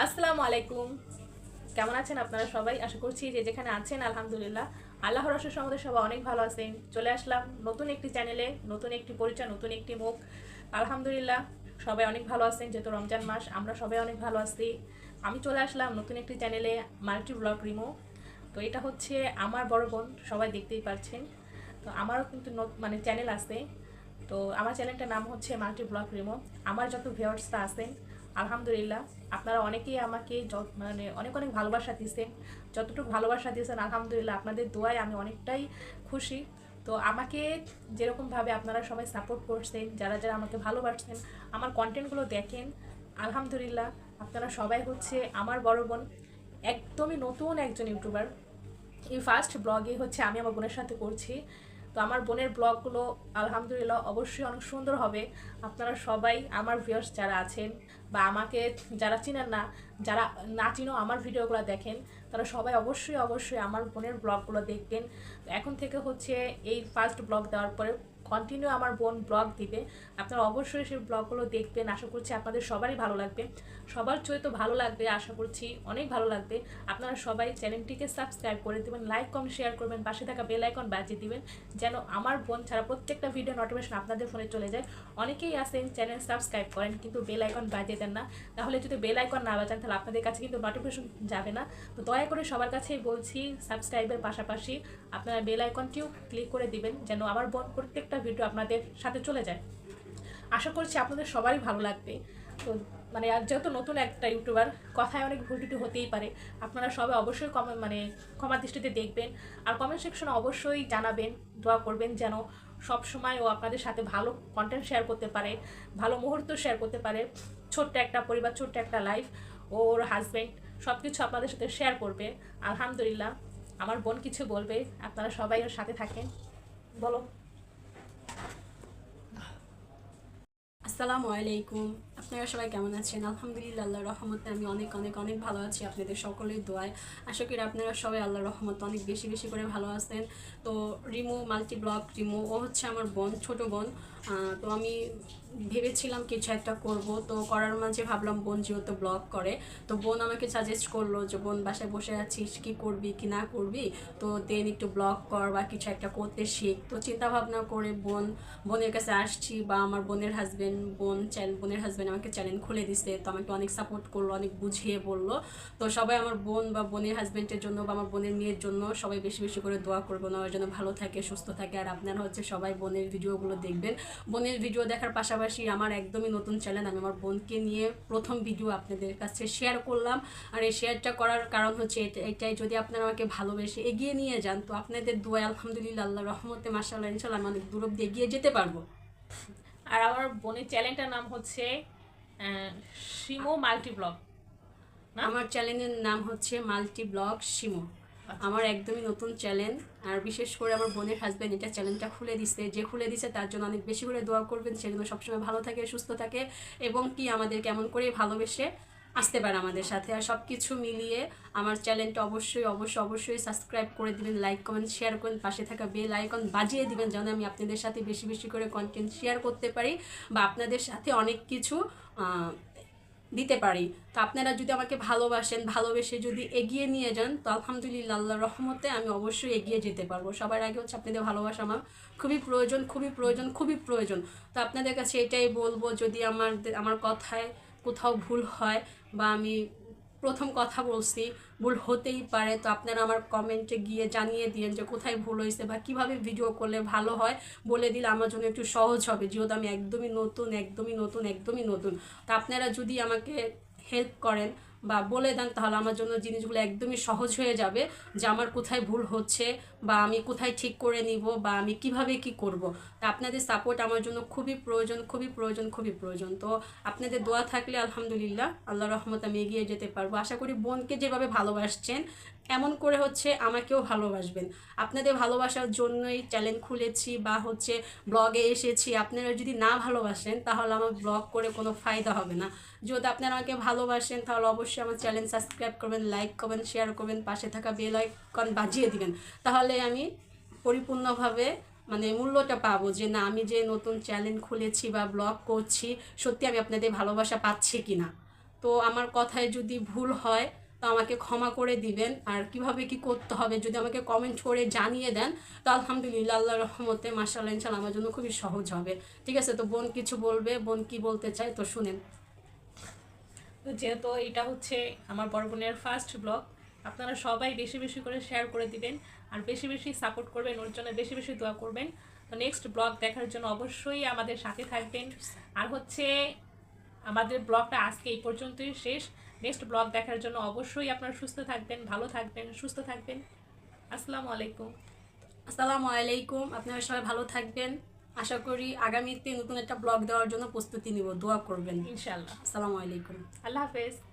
আসসালামু আলাইকুম। কেমন আছেন আপনারা সবাই? আশা করছি যে যেখানে আছেন, আলহামদুলিল্লাহ। আল্লাহ রসের সম্বন্ধে সবাই অনেক ভালো আছেন। চলে আসলাম নতুন একটি চ্যানেলে, নতুন একটি পরিচয়, নতুন একটি মুখ। আলহামদুলিল্লাহ, সবাই অনেক ভালো আছেন যেহেতু রমজান মাস, আমরা সবাই অনেক ভালো আছি। আমি চলে আসলাম নতুন একটি চ্যানেলে, মাল্টি ব্লগ রিমো। তো এটা হচ্ছে আমার বড় বোন, সবাই দেখতেই পাচ্ছেন তো আমারও কিন্তু নত- মানে চ্যানেল আছে। তো আমার চ্যানেলটার নাম হচ্ছে মাল্টি ব্লগ রিমো। আমার যত ভিউয়ার্সটা আছেন আলহামদুলিল্লাহ, আপনারা অনেকেই আমাকে মানে অনেক অনেক ভালোবাসা দিয়েছেন। যতটুকু ভালোবাসা দিয়েছেন, আলহামদুলিল্লাহ, আপনাদের দোয়ায় আমি অনেকটাই খুশি। তো আমাকে যেরকমভাবে আপনারা সবাই সাপোর্ট করছেন, যারা যারা আমাকে ভালোবাসছেন, আমার কন্টেন্টগুলো দেখেন, আলহামদুলিল্লাহ, আপনারা সবাই হচ্ছে আমার বড় বোন, একদমই নতুন একজন ইউটিউবার এই ফার্স্ট ব্লগে হচ্ছে আমি আমার বোনের সাথে করছি। তো আমার বোনের ব্লগগুলো, আলহামদুলিল্লাহ অবশ্যই অনেক সুন্দর হবে। আপনারা সবাই আমার ভিউয়ার্স যারা আছেন বা আমাকে যারা চিনেন না, যারা না চিনো আমার ভিডিওগুলো দেখেন, তারা সবাই অবশ্যই অবশ্যই আমার বোনের ব্লগগুলো দেখবেন। এখন থেকে হচ্ছে এই ফার্স্ট ব্লগ দেওয়ার পরে কন্টিনিউ আমার বোন ব্লগ দিবে। আপনারা অবশ্যই সেই ব্লগগুলো দেখবেন। আশা করছি আপনাদের সবারই ভালো লাগবে। সবার চরিত্র ভালো লাগবে, আশা করছি অনেক ভালো লাগবে। আপনারা সবাই চ্যানেলটিকে সাবস্ক্রাইব করে দেবেন লাইক কমেন্ট শেয়ার করবেন, পাশে থাকা বেল আইকন বাজিয়ে দিবেন, যেন আমার বোন ছাড়া প্রত্যেকটা ভিডিও নোটিফিকেশন আপনাদের ফোনে চলে যায়। অনেকেই আছেন চ্যানেল সাবস্ক্রাইব করেন কিন্তু বেল আইকন বাজিয়ে দেন না। তাহলে যদি বেল আইকন না বাজান, তাহলে আপনাদের কাছে কিন্তু নোটিফিকেশন যাবে না। তো দয়া করে সবার কাছেই বলছি সাবস্ক্রাইবের পাশাপাশি আপনারা বেল আইকনটিও ক্লিক করে দিবেন, যেন আমার বোন প্রত্যেকটা ভিডিও আপনাদের সাথে চলে যায়। আশা করছি আপনাদের সবারই ভালো লাগবে। তো মানে যেহেতু নতুন একটা ইউটিউবার, কথায় অনেক ভুল টুটি হতেই পারে। আপনারা সবাই অবশ্যই কমে মানে ক্ষমা দৃষ্টিতে দেখবেন। আর কমেন্ট সেকশনে অবশ্যই জানাবেন, দোয়া করবেন যেন সব সময় ও আপনাদের সাথে ভালো কন্টেন্ট শেয়ার করতে পারে, ভালো মুহূর্ত শেয়ার করতে পারে। ছোট্ট একটা পরিবার, ছোট্ট একটা লাইফ ওর হাজব্যান্ড সব কিছু আপনাদের সাথে শেয়ার করবে। আলহামদুলিল্লাহ, আমার বোন কিছু বলবে, আপনারা সবাই ওর সাথে থাকেন। বলো। আসসালামু আলাইকুম। আপনারা সবাই কেমন আছেন? আলহামদুলিল্লাহ আল্লাহ রহমতে আমি অনেক অনেক অনেক ভালো আছি আপনাদের সকলের দোয়ায়। আশা করি আপনারা সবাই আল্লাহ রহমত অনেক বেশি বেশি করে ভালো আছেন। তো রিমো মাল্টি ব্লগ রিমু, ও হচ্ছে আমার বোন, ছোট বোন। তো আমি ভেবেছিলাম কিছু একটা করব। তো করার মাঝে ভাবলাম বোন যেহেতু ব্লগ করে, তো বোন আমাকে সাজেস্ট করল যে, বোন, বাসায় বসে আছিস, কি করবি, কি না করবি? তো দেন একটু ব্লগ কর বা কিছু একটা করতে শিখ। তো চিন্তা ভাবনা করে বোন, বোনের কাছে আসছি বা আমার বোনের হাজবেন্ড বোন চ্যানেল বোনের হাজবেন্ড আমাকে চ্যানেল খুলে দিছে, তো আমাকে অনেক সাপোর্ট করল, অনেক বুঝিয়ে বলল। তো সবাই আমার বোন বা বোনের হাজবেন্ডের জন্য বা আমার বোনের মেয়ের জন্য সবাই বেশি বেশি করে দোয়া করব না, ওর জন্য ভালো থাকে, সুস্থ থাকে। আর আপনারা হচ্ছে সবাই বোনের ভিডিওগুলো দেখবেন। বোনের ভিডিও দেখার পাশাপাশি আমার একদমই নতুন চ্যানেল আমি আমার বোনকে নিয়ে প্রথম ভিডিও আপনাদের কাছে শেয়ার করলাম। আর এই শেয়ারটা করার কারণ হচ্ছে এটা- এটাই যদি আপনারা আমাকে ভালোবেসে এগিয়ে নিয়ে যান, তো আপনাদের দোয়া আলহামদুলিল্লাহ, আল্লাহ রহমতে মাসাল্লাহ ইনশাল্লাহ আমি অনেক দূর অব্দি এগিয়ে যেতে পারব। আর আমার বোনের চ্যানেলটার নাম হচ্ছে শিমো মাল্টি ব্লগ আমার চ্যানেলের নাম হচ্ছে মাল্টি ব্লগ শিমো আমার একদমই নতুন চ্যানেল আর বিশেষ করে আমার বোনের হাজব্যান্ড এটা চ্যানেলটা খুলে দিছে। যে খুলে দিছে তার জন্য অনেক বেশি করে দোয়া করবেন। সেজন্য সবসময় ভালো থাকে সুস্থ থাকে এবং কি আমাদের কেমন করে ভালোবেসে। আসতে পারে আমাদের সাথে। আর সব কিছু মিলিয়ে আমার চ্যানেলটা অবশ্যই অবশ্যই অবশ্যই সাবস্ক্রাইব করে দিবেন লাইক কমেন্ট শেয়ার করেন, পাশে থাকা বেল আইকন বাজিয়ে দিবেন যেন আমি আপনাদের সাথে বেশি বেশি করে কন্টেন্ট শেয়ার করতে পারি বা আপনাদের সাথে অনেক কিছু দিতে পারি। তো আপনারা যদি আমাকে ভালোবাসেন, ভালোবেসে যদি এগিয়ে নিয়ে যান, তো আলহামদুলিল্লাহ আল্লাহ রহমতে আমি অবশ্যই এগিয়ে যেতে পারব। সবার আগে হচ্ছে আপনাদের ভালোবাসা আমার খুবই প্রয়োজন খুবই প্রয়োজন খুবই প্রয়োজন। তো আপনাদের কাছে এটাই বলব, যদি আমার আমার কথায় কোথাও ভুল হয় বা আমি প্রথম কথা বলছি, ভুল হতেই পারে, তো আপনারা আমার কমেন্টে গিয়ে জানিয়ে দিন যে কোথায় ভুল হয়েছে বা কীভাবে ভিডিও করলে ভালো হয়। বলে দিলে আমার জন্য একটু সহজ হবে, যেহেতু আমি একদমই নতুন একদমই নতুন একদমই নতুন। তো আপনারা যদি আমাকে হেল্প করেন বা বলে দেন, তাহলে আমার জন্য জিনিসগুলো একদমই সহজ হয়ে যাবে যে আমার কোথায় ভুল হচ্ছে বা আমি কোথায় ঠিক করে নিব বা আমি কীভাবে কি করব। তা আপনাদের সাপোর্ট আমার জন্য খুবই প্রয়োজন খুবই প্রয়োজন খুবই প্রয়োজন। তো আপনাদের দোয়া থাকলে আলহামদুলিল্লাহ, আল্লাহ রহমত আমি এগিয়ে যেতে পারব। আশা করি বোনকে যেভাবে ভালোবাসছেন, এমন করে হচ্ছে আমাকেও ভালোবাসবেন। আপনাদের ভালোবাসার জন্যই চ্যানেল খুলেছি বা হচ্ছে ব্লগে এসেছি। আপনারা যদি না ভালোবাসেন, তাহলে আমার ব্লগ করে কোনো ফায়দা হবে না। যদি আপনারা আমাকে ভালোবাসেন, তাহলে অবশ্যই আমার চ্যানেল সাবস্ক্রাইব করবেন লাইক করবেন শেয়ার করবেন, পাশে থাকা বেল আইকন বাজিয়ে দিবেন। তাহলে আমি পরিপূর্ণভাবে মানে মূল্যটা পাবো যে না, আমি যে নতুন চ্যানেল খুলেছি বা ব্লগ করছি, সত্যি আমি আপনাদের ভালোবাসা পাচ্ছি কি না তো আমার কথায় যদি ভুল হয়, তো আমাকে ক্ষমা করে দিবেন। আর কীভাবে কি করতে হবে, যদি আমাকে কমেন্ট করে জানিয়ে দেন, তো আলহামদুলিল্লাহ আল্লাহ রহমতে মাসাল্লাহ ইনশাল্লাহ আমার জন্য খুবই সহজ হবে। ঠিক আছে, তো বোন কিছু বলবে, বোন কি বলতে চায়, তো শুনেন। যেহেতু এটা হচ্ছে আমার বড় বোনের ফার্স্ট ব্লগ আপনারা সবাই বেশি বেশি করে শেয়ার করে দিবেন আর বেশি বেশি সাপোর্ট করবেন, ওর জন্য বেশি বেশি দোয়া করবেন। তো নেক্সট ব্লগ দেখার জন্য অবশ্যই আমাদের সাথে থাকবেন। আর হচ্ছে আমাদের ব্লগটা আজকে এই পর্যন্তই শেষ। নেক্সট ব্লগ দেখার জন্য অবশ্যই আপনারা সুস্থ থাকবেন, ভালো থাকবেন, সুস্থ থাকবেন। আসসালামু আলাইকুম। আসসালামু আলাইকুম। আপনারা সবাই ভালো থাকবেন। আশা করি আগামীতে নতুন একটা ব্লগ দেওয়ার জন্য প্রস্তুতি নিব। দোয়া করবেন। ইনশাল্লাহ আসসালামু আলাইকুম। আল্লাহ হাফেজ।